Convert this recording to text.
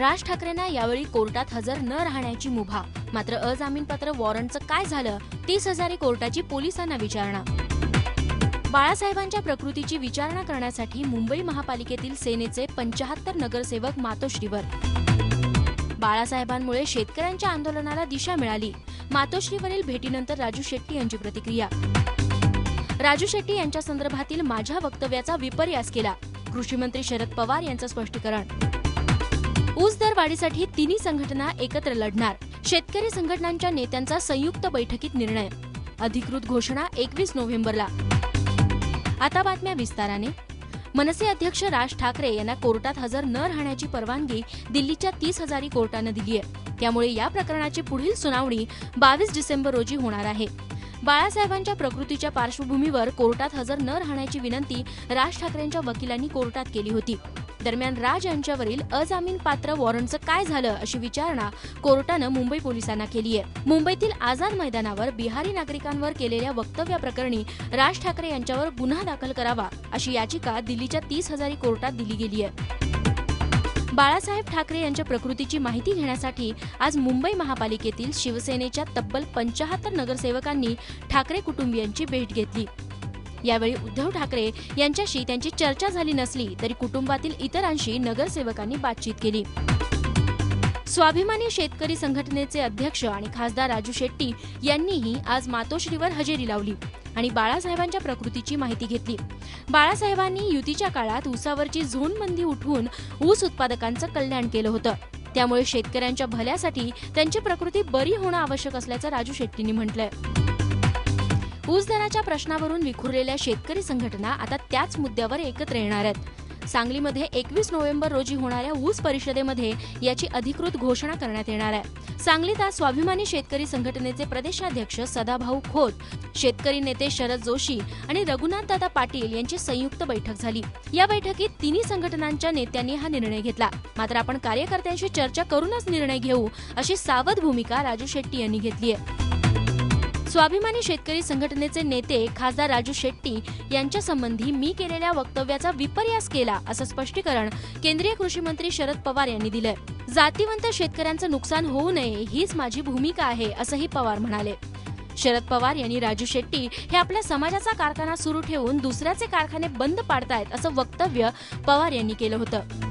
राज ठाकरेंना यावेळी कोर्टात हजर न राहण्याची मुभा. मात्र अजामीनपत्र वॉरंटचं काय झालं तीस हजारी कोर्टाची पोलिसांना विचारणा. बाळासाहेबांच्या प्रकृतीची विचारणा करण्यासाठी मुंबई महापालिकेतील सेनेचे पंचाहत्तर नगरसेवक मातोश्रीवर. बाळासाहेबांमुळे शेतकऱ्यांच्या आंदोलनाला दिशा मिळाली. मातोश्रीवरील भेटीनंतर राजू शेट्टी यांची प्रतिक्रिया. राजू शेट्टी यांच्या संदर्भातील माझ्या वक्तव्याचा विपर्यास केला. कृषी मंत्री शरद पवार यांचं स्पष्टीकरण. ऊस दर वाढीसाठी तिन्ही संघटना एकत्र लढणार. शेतकरी संघटनांच्या नेत्यांचा संयुक्त बैठकीत निर्णय. अधिकृत घोषणा एकवीस नोव्हेंबरला. आता बातम्या विस्ताराने. मनसे अध्यक्ष राज ठाकरे यांना कोर्टात हजर न राहण्याची परवानगी दिल्लीच्या तीस हजारी कोर्टानं दिली आहे त्यामुळे या प्रकरणाची पुढील सुनावणी बावीस डिसेंबर रोजी होणार आहे. बाळासाहेबांच्या प्रकृतीच्या पार्श्वभूमीवर कोर्टात हजर न राहण्याची विनंती राज ठाकरेंच्या वकिलांनी कोर्टात केली होती. दरम्यान राज यांच्यावरील अजामीन पात्र वॉरंटचं काय झालं अशी विचारणा कोर्टानं मुंबई पोलिसांना केली आहे. मुंबईतील आझाद मैदानावर बिहारी नागरिकांवर केलेल्या वक्तव्याप्रकरणी राज ठाकरे यांच्यावर गुन्हा दाखल करावा अशी याचिका दिल्लीच्या तीस हजारी कोर्टात दिली गेली आहे. बाळासाहेब ठाकरे यांच्या प्रकृतीची माहिती घेण्यासाठी आज मुंबई महापालिकेतील शिवसेनेच्या तब्बल पंचाहत्तर नगरसेवकांनी ठाकरे कुटुंबियांची भेट घेतली. यावेळी उद्धव ठाकरे यांच्याशी त्यांची चर्चा झाली नसली तरी कुटुंबातील इतरांशी नगरसेवकांनी बातचीत केली. स्वाभिमानी शेतकरी संघटनेचे अध्यक्ष आणि खासदार राजू शेट्टी यांनीही आज मातोश्रीवर हजेरी लावली आणि बाळासाहेबांच्या प्रकृतीची माहिती घेतली. बाळासाहेबांनी युतीच्या काळात ऊसावरची झोनबंदी उठवून ऊस उत्पादकांचं कल्याण केलं होतं. त्यामुळे शेतकऱ्यांच्या भल्यासाठी त्यांची प्रकृती बरी होणं आवश्यक असल्याचं राजू शेट्टींनी म्हटलंय. ऊस दराच्या प्रश्नावरून विखुरलेल्या शेतकरी संघटना आता त्याच मुद्द्यावर एकत्र येणार आहेत. सांगलीमध्ये एकवीस नोव्हेंबर रोजी होणाऱ्या ऊस परिषदेमध्ये याची अधिकृत घोषणा करण्यात येणार आहे. सांगलीत आज स्वाभिमानी शेतकरी संघटनेचे प्रदेशाध्यक्ष सदाभाऊ खोत शेतकरी नेते शरद जोशी आणि रघुनाथदादा पाटील यांची संयुक्त बैठक झाली. या बैठकीत तिन्ही संघटनांच्या नेत्यांनी हा निर्णय घेतला. मात्र आपण कार्यकर्त्यांशी चर्चा करूनच निर्णय घेऊ अशी सावध भूमिका राजू शेट्टी यांनी घेतली आहे. स्वाभिमानी शेतकरी संघटनेचे नेते खासदार राजू शेट्टी यांच्या संबंधी मी केलेल्या वक्तव्याचा विपर्यास केला असं स्पष्टीकरण केंद्रीय कृषी मंत्री शरद पवार यांनी दिलंय. जातीवंत शेतकऱ्यांचं नुकसान होऊ नये हीच माझी भूमिका आहे असंही पवार म्हणाले. शरद पवार यांनी राजू शेट्टी हे आपल्या समाजाचा कारखाना सुरू ठेवून दुसऱ्याचे कारखाने बंद पाडतायत असं वक्तव्य पवार यांनी केलं होतं.